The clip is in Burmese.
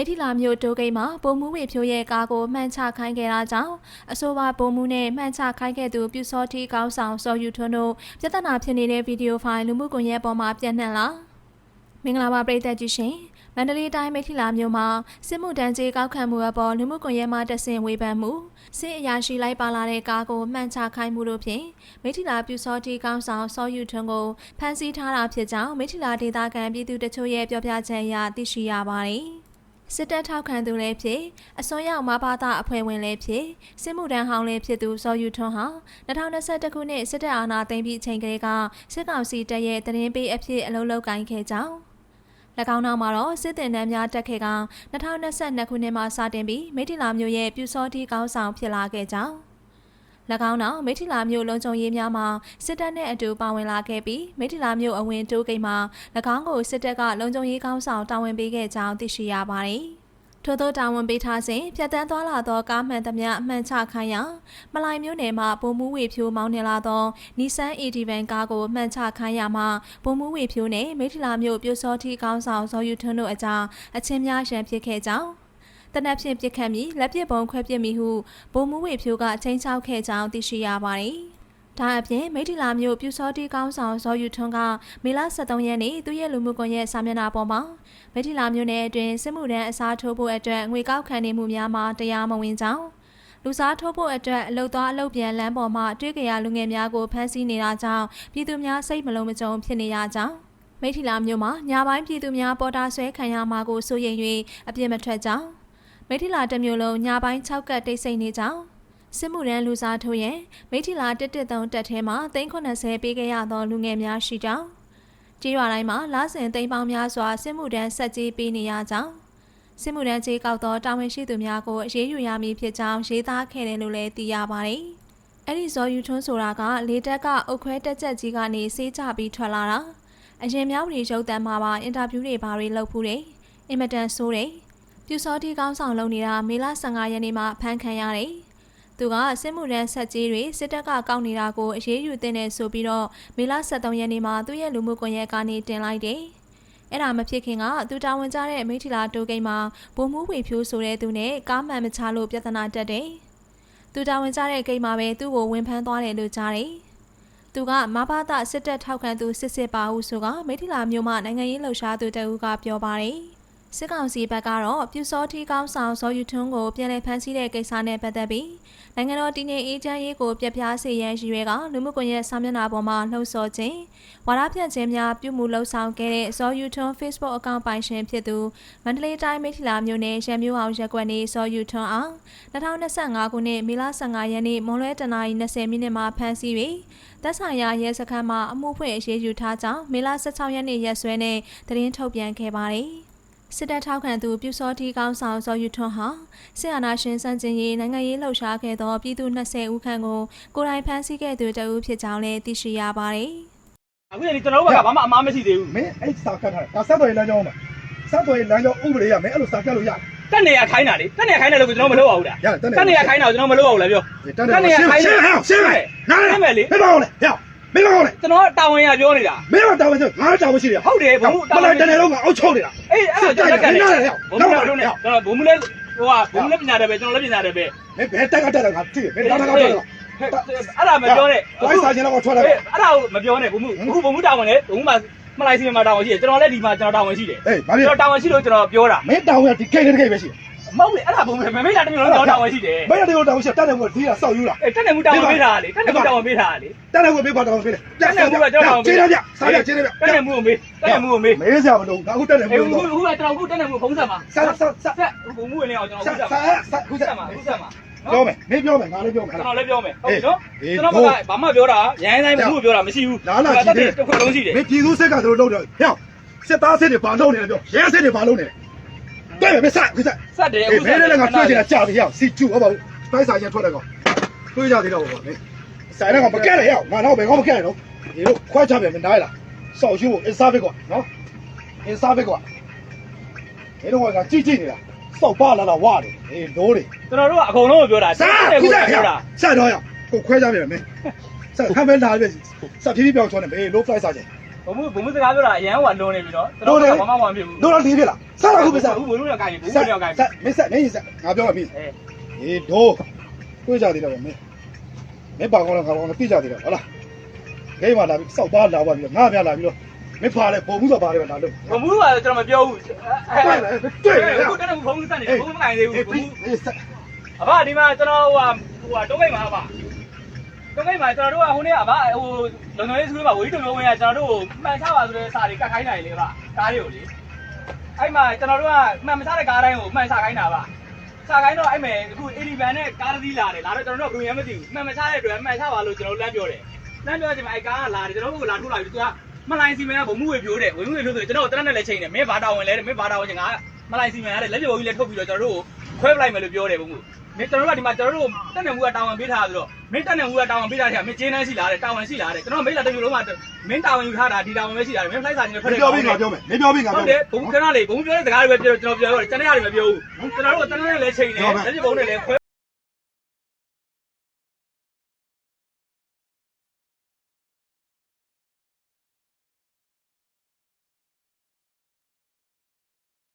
မိထီလာမျိုးတိုးကိန်းမှာပုံမှုဝေဖြိုးရဲ့ကားကိုမှန်ချခိုင်းခဲ့တာကြောင့်အဆိုပါပုံမှုနဲ့မှန်ချခိုင်းခဲ့သူပြူစောတီကောင်းဆောင်စောယူထွန်းတို့ပြဿနာဖြစ်နေတဲ့ဗီဒီယိုဖိုင်လူမှုကွန်ရက်ပေါ်မှာပြန့်နှံ့လာမင်္ဂလာပါပရိသတ်ကြီးရှင်မန္တလေးတိုင်းမိထီလာမျိုးမှာစစ်မှုတန်းကြီးကောက်ခံမှုအပေါ်လူမှုကွန်ရက်မှာတဆင့်ဝေဖန်မှုစစ်အရာရှိလိုက်ပါလာတဲ့ကားကိုမှန်ချခိုင်းမှုတို့ဖြင့်မိထီလာပြူစောတီကောင်းဆောင်စောယူထွန်းကိုဖမ်းဆီးထားတာဖြစ်ကြောင်းမိထီလာဒေသခံပြည်သူတချို့ရဲ့ပြောပြချက်အရသိရှိရပါတယ်။ စစ်တပ်ထောက်ခံသူလည်းဖြစ်အစွန်းရောက်မဘာသာအဖွဲ့ဝင်လည်းဖြစ်စစ်မှုထမ်းဟောင်းလည်းဖြစ်သူစောယူထွန်းဟာ2021ခုနှစ်စစ်တပ်အာဏာသိမ်းပြီးချိန်ကလေးကစစ်ကောင်စီတပ်ရဲ့တရင်ပေးအဖြစ်အလုံးလုံးကိုင်းခဲ့ကြောင်း၎င်းနောက်မှာတော့စစ်တင်တန်းများတက်ခဲ့က2022ခုနှစ်မှာစတင်ပြီးမိထီလာမျိုးရဲ့ပြူစောတိကောင်းဆောင်ဖြစ်လာခဲ့ကြောင်း၎ င်းနောက်မိထီလာမျိုးလုံခြုံရေးများမှာစစ်တပ်နဲ့အတူပါဝင်လာခဲ့ပြီးမိထီလာမျိုးအဝင်တိုးကိန်းမှာ၎င်းကိုစစ်တပ်ကလုံခြုံရေးကောင်းဆောင်တာဝန်ပေးခဲ့ကြောင်းသိရှိရပါတယ်။ထို့သောတာဝန်ပေးထားစဉ်ဖြတ်တန်းသွားလာသောကားမှန်သမျှအမှန်ချခိုင်းရာမလိုင်မျိုးနယ်မှပုံမှုဝေဖြိုးမောင်းနှင်လာသောနီဆန် AD ဗန်ကားကိုမှန်ချခိုင်းရာမှပုံမှုဝေဖြိုးနှင့်မိထီလာမျိုးပြိုစောတိကောင်းဆောင်ဇော်ယူထွန်းတို့အကြားအချင်းများရန်ဖြစ်ခဲ့ကြောင်း တနက်ဖြန်ပြစ်ခတ်ပြီးလက်ပစ်ပုံခွဲပစ်မိဟုဗိုလ်မှူးဝေဖြိုးကချင်းချောက်ခဲ့ကြောင်းသိရှိရပါတယ်။ဒါအပြင်မိထီလာမျိုးပြူစောတိကောင်းဆောင်ဇော်ယူထွန်းကမေလ23ရက်နေ့သူ့ရဲ့လူမှုကွန်ရက်စာမျက်နှာပေါ်မှာမိထီလာမျိုးနယ်အတွင်းစစ်မှုထမ်းအစားထိုးဖို့အတွက်ငွေကောက်ခံနေမှုများမှာတရားမဝင်ကြောင်းလူစားထိုးဖို့အတွက်အလုတ်သွားအလုတ်ပြန်လမ်းပေါ်မှာတွေ့ကြရလူငယ်များကိုဖမ်းဆီးနေတာကြောင့်ပြည်သူများစိတ်မလုံးမကြုံဖြစ်နေရကြောင်းမိထီလာမျိုးမှာညာပိုင်းပြည်သူများပေါ်တာဆွဲခံရမှာကိုစိုးရိမ်၍အပြစ်မထွက်ကြောင်း မိထီလာတစ်မျိုးလုံးညပိုင်း6ကတ်တိတ်ဆိတ်နေကြောင်းစစ်မှုရန်လူစားထိုးရဲ့မိထီလာတစ်တစ်သုံးတက်ထဲမှာ390ပေးခဲ့ရသောလူငယ်များရှိကြောင်းကြေးရွာတိုင်းမှာလာစဉ်သိန်းပေါင်းများစွာစစ်မှုတန်းဆက်ကြီးပေးနေရကြောင်းစစ်မှုတန်းကြီးကောက်သောတာဝန်ရှိသူများကိုအရေးယူရမည်ဖြစ်ကြောင်းရေးသားခဲ့တယ်လို့လည်းသိရပါတယ်။အဲ့ဒီဇော်ယူထွန်းဆိုတာကလေတက်ကအုတ်ခွဲတက်ချက်ကြီးကနေစေးကြပြီးထွက်လာတာအရင်မြောက်ရီရုပ်တံမှာပါအင်တာဗျူးတွေဘာတွေလုပ်ဖူးတယ်အင်မတန်ဆိုးတယ် ပြူစောတိကောင်းဆောင်လုပ်နေတာမေလ15ရက်နေ့မှာဖမ်းခံရတယ်။သူကစစ်မှုရန်ဆက်ကြီးတွေစစ်တပ်ကကောက်နေတာကိုအရေးယူတင်နေဆိုပြီးတော့မေလ23ရက်နေ့မှာသူ့ရဲ့လူမှုကွန်ရက်ကနေတင်လိုက်တယ်။အဲ့ဒါမဖြစ်ခင်ကသူတာဝန်ကျတဲ့မိထီလာတိုးကိန်းမှာဘုံမှုဝေဖြိုးဆိုတဲ့သူနဲ့ကားမှန်မချလို့ပြဿနာတက်တယ်။သူတာဝန်ကျတဲ့ကိန်းမှာပဲသူ့ကိုဝင်ဖမ်းသွားတယ်လို့ကြားတယ်။သူကမဘာသာစစ်တပ်ထောက်ခံသူစစ်စစ်ပါဟုဆိုကမိထီလာမျိုးမှနိုင်ငံရေးလှုပ်ရှားသူတအူးကပြောပါတယ်။ စစ်ကောင်စီဘက်ကတော့ပြူစောထီကောင်းဆောင်ဇော်ယူထွန်းကိုပြန်လည်ဖမ်းဆီးတဲ့ကိစ္စနဲ့ပတ်သက်ပြီးနိုင်ငံတော်တည်ငြိမ်အေးချမ်းရေးကိုပြပြစေရန်ရည်ရွယ်ကလူမှုကွန်ရက်စာမျက်နှာပေါ်မှာလှုံ့ဆော်ခြင်းဝါဒဖြန့်ခြင်းများပြုမှုလှုံ့ဆော်ခဲ့တဲ့ဇော်ယူထွန်း Facebook အကောင့်ပိုင်ရှင်ဖြစ်သူမန္တလေးတိုင်းမိထီလာမြို့နယ်ရန်မျိုးအောင်ရက်ကွက်နေဇော်ယူထွန်းအောင်2025ခုနှစ်မေလ15ရက်နေ့မွန်လွဲတနာရီ20မိနစ်မှာဖမ်းဆီးပြီးသက်ဆိုင်ရာရဲစခန်းမှာအမှုဖွင့်အရေးယူထားကြောင်းမေလ16ရက်နေ့ရက်စွဲနဲ့သတင်းထုတ်ပြန်ခဲ့ပါတယ်။ စစ်တပ်ထောက်ခံသူပြူစောတိကောင်းဆောင်ဇော်ယူထွန်းဟာဆီယနာရှင်စန့်ကျင်ရေးနိုင်ငံရေးလှုပ်ရှားခဲ့သောပြည်သူ20ဦးခန့်ကိုကိုယ်တိုင်ဖမ်းဆီးခဲ့သူတဦးဖြစ်ကြောင်းလည်းသိရှိရပါတယ်အခုလေကျွန်တော်တို့ဘက်ကဘာမှအမားမရှိသေးဘူးမင်းအဲ့စာကတ်ထားတယ်ဒါဆက်တော်ရေးလမ်းကြောင်းမှာဆက်တော်ရေးလမ်းကြောင်းဥပဒေရမင်းအဲ့လိုစာကတ်လို့ရတယ်တက်နေရခိုင်းတာလေတက်နေရခိုင်းတယ်လို့ကျွန်တော်မလုပ်ပါဘူးလားရတယ်တက်နေတက်နေရခိုင်းတာကိုကျွန်တော်မလုပ်ပါဘူးလားပြောတက်နေရှင်းရှင်းဟဲ့ရှင်းမယ်နားရှင်းမယ်လေမင်းမအောင်လေဟဲ့ မင်းမအောင်လေကျွန်တော်တာဝန်ရပြောနေတာမင်းမတောင်းမရှိငါတောင်းမရှိတယ်ဟုတ်တယ်ဘုံမှုမလိုက်တနေ့လုံးကအောက်ချုပ်နေတာအေးအဲ့ဒါကျွန်တော်လက်ကတယ်ဘုံမှုလည်းတို့နေကျွန်တော်ဘုံမှုလည်းဟိုကဘုံမှုလည်းပညာတယ်ပဲကျွန်တော်လည်းပညာတယ်ပဲမင်းဘယ်တက်ကတက်တယ်ငါသိတယ်မင်းတက်ကတက်တယ်အဲ့ဒါမပြောနဲ့ဝိုင်းစာချင်းတော့ထွက်လာအဲ့ဒါကိုမပြောနဲ့ဘုံမှုအခုဘုံမှုတာဝန်လေဘုံမှုမှာမလိုက်စီမှာတာဝန်ရှိတယ်ကျွန်တော်လည်းဒီမှာကျွန်တော်တာဝန်ရှိတယ်အေးဘာဖြစ်ကျွန်တော်တာဝန်ရှိလို့ကျွန်တော်ပြောတာမင်းတောင်းရဒီကိတ်တဲ့ကိတ်ပဲရှိ မဟုတ်လေအဲ့ဒါဘုံမှုမမေးတာတမျိုးလုံးကျွန်တော်တာဝန်ရှိတယ်မင်းတို့တောင်းရှိတက်တယ်ကိုဒီကစောက်ယူလာအေးတက်နေမှုတာဝန်ပေးတာလေတက်နေမှုတာဝန်ပေးတာလေတက်တယ်ကိုပေးပါတောင်းပေးတယ်ကျေးရပြစားရကျေးရပြတက်နေမှုကိုမေးတက်နေမှုကိုမေးမေးစရာမလိုငါအခုတက်တယ်အေးမျိုးခုတော့ခုကကျွန်တော်ခုတက်နေမှုဖုံးဆက်မှာစားစားစားဆက်ဘုံမှုဝင်နေအောင်ကျွန်တော်စားခုဆက်စားမှာစားခုခုစဆက်က်မှာခုဆက်မှာပြောမယ်မင်းပြောမယ်ငါလည်းပြောမယ်ကျွန်ဟာတော်လည်းပြောမယ်ဟုတ်ပြီနော်အေးကျွန်တော်ကဘာမှပြောတာရိုင်းတိုင်းမှုပြောတာမရှိဘူးလာလာကြည့်တယ်တစ်ခွက်လုံးရှိတယ်မင်းပြည်သူစစ်ကသူတို့လုပ်တယ်ဟဲ့စစ်သားစစ်တွေဘာလုပ်နေလဲပြောရဲစစ်တွေဘာလုပ်နေလဲ တဲ့မစခုစဆက်တယ်အေးမင်းလည်းငါတွေ့နေတာကြာပြီဟဲ့စီကျူဟုတ်ပါဘူးတိုက်ဆိုင်ရင်ထွက်တယ်ကောင်တွေ့ကြသေးတော့ပေါ့မင်းဆိုင်လည်းကမကဲလေဟဲ့ငါတော့ဘယ်ကောင်မကဲလဲနော်ဒီလိုခွဲချပြန်မနိုင်လားစောက်ယူအစားဘက်ကွာနော်အစားဘက်ကွာဒီတော့ကကြည့်ကြည့်နေတာစောက်ပါလာလာဝတယ်အေးလိုးတယ်ကျွန်တော်တို့ကအကုန်လုံးကိုပြောတာစားတယ်ခုကိုစပြောတာဆက်တော့ရကိုခွဲကြပြန်မင်းဆက်ခမ်းမဲလာပြီစဖြည်းဖြည်းပြောင်းချောနေဘေး low flight စားချင်ဟ ဘုံမှုဘုံမှုစကားပြောတာအရန်ဟိုကလွန်နေပြီနော်ကျွန်တော်ကဘာမှမဖြစ်ဘူးတို့တော့ဒီဖြစ်လားဆက်လာခုပဲဆက်ဘူးဘုံမှုတော့ကိုင်းဘူးဘုံဆက်မှုတော့ကိုင်းဆက်မင်းဆက်မင်းဆက်ငါပြောပါပြီအဲအေးဒိုးတွေ့ကြသေးတယ်ဗျမင်းမင်းပါကောင်းလားခါကောင်းလားပြကြသေးတယ်ဟုတ်လားဂိမ်းမှာလာပြီးစောက်သားလာပါပြီးတော့ငါပြလာပြီးတော့မင်းဖာလဲပုံမှုဆိုပါတယ်ဗျလာလို့ဘုံမှုကကျွန်တော်မပြောဘူးတွေ့တယ်တွေ့တယ်ခုတည်းကဘုံမှုစက်နေဘုံမှုမကိုင်းသေးဘူးဘုံမှုအေးဆက်အဘဒီမှာကျွန်တော်ဟိုဟိုတုံးကိတ်မှာအဘ တုံးကိတ်မှာကျွန်တော်တို့ကဟိုနေ့ကအဘဟိုလုံလုံလေးစကူးမှာဝေးတုံလုံးဝင်ကကျွန်တော်တို့မှန်ချပါဆိုတဲ့စာတွေကတ်ခိုင်းနိုင်လေအဘကားတွေကိုလေအဲ့မှာကျွန်တော်တို့ကမှန်မချတဲ့ကားတိုင်းကိုမှန်ချခိုင်းတာပါချခိုင်းတော့အဲ့မဲ့အခု80ဗန်နဲ့ကားတစ်စီးလာတယ်လာတော့ကျွန်တော်တို့ကဘယ်မှမသိဘူးမှန်မချတဲ့အတွက်မှန်ချပါလို့ကျွန်တော်လမ်းပြောတယ်လမ်းပြောချိန်မှာအဲ့ကားကလာတယ်ကျွန်တော်တို့ကလာထုတ်လာပြီးသူကမလိုင်းစီမန်ကဘုံမှုဝေပြိုးတယ်ဝေမှုဝေပြိုးဆိုကျွန်တော်တို့တရက်နဲ့လည်းချိန်တယ်မင်းဘာတာဝန်လဲတဲ့မင်းဘာတာဝန်ချင်းငါမလိုင်းစီမန်ရတယ်လက်ပြဘုံကြီးလည်းထုတ်ပြီးတော့ကျွန်တော်တို့ကိုခွဲပလိုက်မယ်လို့ပြောတယ်ဘုံမှု မင်းကျွန်တော်တို့ကဒီမှာကျွန်တော်တို့တက်နေမှုကတာဝန်ပေးထားဆိုတော့မင်းတက်နေမှုကတာဝန်ပေးထားတယ်မင်းကျင်းနှန်းရှိလားတဲ့တာဝန်ရှိလားတဲ့ကျွန်တော်မိတ်လာတစ်မျိုးလုံးကမင်းတာဝန်ယူထားတာဒီတာဝန်ပဲရှိတာမင်းဖလိုက်စာကြီးနဲ့မထွက်င်းတယ်ပြောပြီးငါပြောမယ်မင်းပြောပြီးငါဟုပြောတ်မတယ်ယ်ဘုံခဏလေးဘုံပြောတဲ့စကားတွေပဲပြောကျွန်တော်ပြောတော့ကျန်တဲ့ဟာတွေမပြောဘူးကျွန်တော်တို့ကတန်းနဲ့လည်းချိန်တယ်လက်ပြဘုံနဲ့လည်းခွဲ